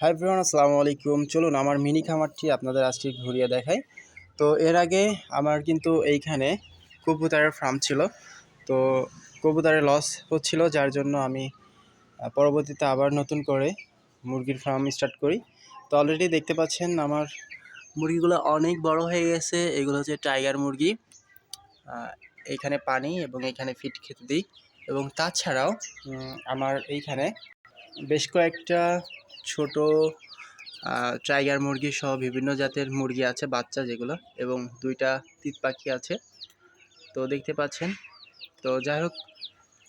Hi everyone আসসালামু আলাইকুম চলুন আমার মিনি খামারটি আপনাদের আজকে ঘুরিয়ে দেখাই। তো এর আগে আমার কিন্তু এইখানে কবুতরের ফার্ম ছিল। তো কবুতরের লস হচ্ছিল, যার জন্য আমি পরবর্তীতে আবার নতুন করে মুরগির ফার্ম স্টার্ট করি। তো অলরেডি দেখতে পাচ্ছেন আমার মুরগিগুলো অনেক বড় হয়ে গেছে। এগুলো হচ্ছে টাইগার মুরগি। এইখানে পানি এবং এইখানে ফিট খেতে দিই। এবং তাছাড়াও আমার এইখানে বেশ কয়েকটা ছোট টাইগার মুরগি সহ বিভিন্ন জাতের মুরগি আছে, বাচ্চা যেগুলো, এবং দুইটা তিত পাখি আছে। তো দেখতে পাচ্ছেন, তো যাই হোক,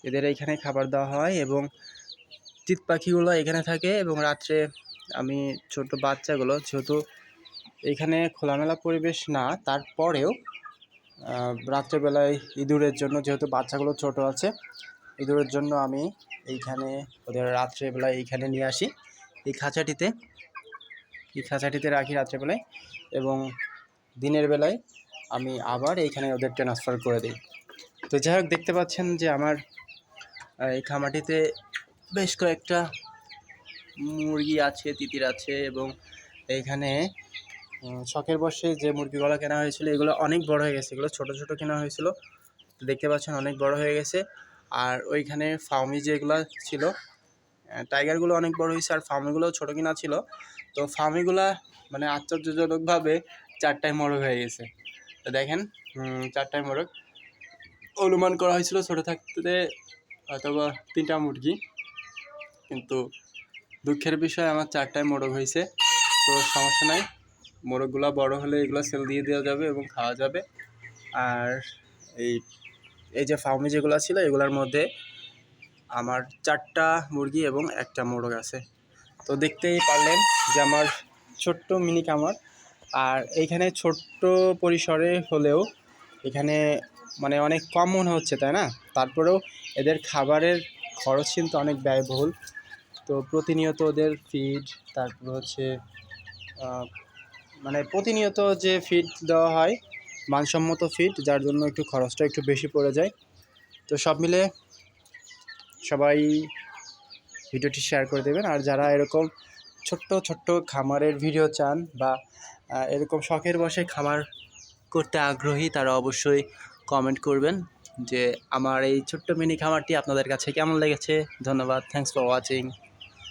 এদের এইখানে খাবার দেওয়া হয় এবং তিত পাখিগুলো এখানে থাকে এবং রাত্রে আমি ছোট বাচ্চাগুলো, যেহেতু এখানে খোলামেলা পরিবেশ না, তারপরেও রাত্রেবেলায় ইঁদুরের জন্য যেহেতু বাচ্চাগুলো ছোট আছে, ইঁদুরের জন্য আমি এইখানে, ওদের রাত্রেবেলায় এইখানে নিয়ে আসি। এই খাঁচাটিতে এই খাঁচাটিতে রাখি রাত্রেবেলায় এবং দিনের বেলায় আমি আবার এইখানে ওদের ট্রান্সফার করে দিই। তো যাই হোক, দেখতে পাচ্ছেন যে আমার এই খামাটিতে বেশ কয়েকটা মুরগি আছে, তিতির আছে এবং এইখানে শখের বসে যে মুরগিগুলো কেনা হয়েছিল, এগুলো অনেক বড় হয়ে গেছে। এগুলো ছোট ছোট কেনা হয়েছিল। দেখতে পাচ্ছেন অনেক বড় হয়ে গেছে। আর ওইখানে ফার্মি যেগুলো ছিল টাইগারগুলো অনেক বড় হয়েছে আর ফার্মিগুলো ছোট কিনা ছিল। তো ফার্মিগুলা মানে আশ্চর্যজনকভাবে চারটায় মোরগ হয়ে গেছে। তো দেখেন চারটায় মোরগ। অনুমান করা হয়েছিল ছোটো থাকতে অথবা তিনটা মুরগি, কিন্তু দুঃখের বিষয় আমার চারটায় মোরগ হয়েছে। তো সমস্যা নাই, মোরগগুলো বড় হলে এগুলো সেল দিয়ে দেওয়া যাবে এবং খাওয়া যাবে। আর এই এই যে ফার্মি যেগুলো ছিল এগুলোর মধ্যে আমার চারটা মুরগি এবং একটা মোরগ আছে। তো দেখতেই পারলেন যে আমার ছোট্ট মিনি কামার আর এইখানে ছোট্ট পরিসরে হলেও এখানে মানে অনেক কম মনে হচ্ছে, তাই না? তারপরেও এদের খাবারের খরচ কিন্তু অনেক ব্যয়বহুল। তো প্রতিনিয়ত ওদের ফিড তারপর হচ্ছে মানে প্রতিনিয়ত যে ফিড দেওয়া হয়, মানসম্মত ফিড যার জন্য একটু খরচটা একটু বেশি পড়ে যায়। তো সব মিলে সবাই ভিডিওটি শেয়ার করে দেবেন। আর যারা এরকম ছোট্ট ছোট্ট খামারের ভিডিও চান বা এরকম শখের বসে খামার করতে আগ্রহী, তারা অবশ্যই কমেন্ট করবেন যে, আমার এই ছোট্ট মিনি খামারটি আপনাদের কাছে কেমন লেগেছে? ধন্যবাদ। Thanks for watching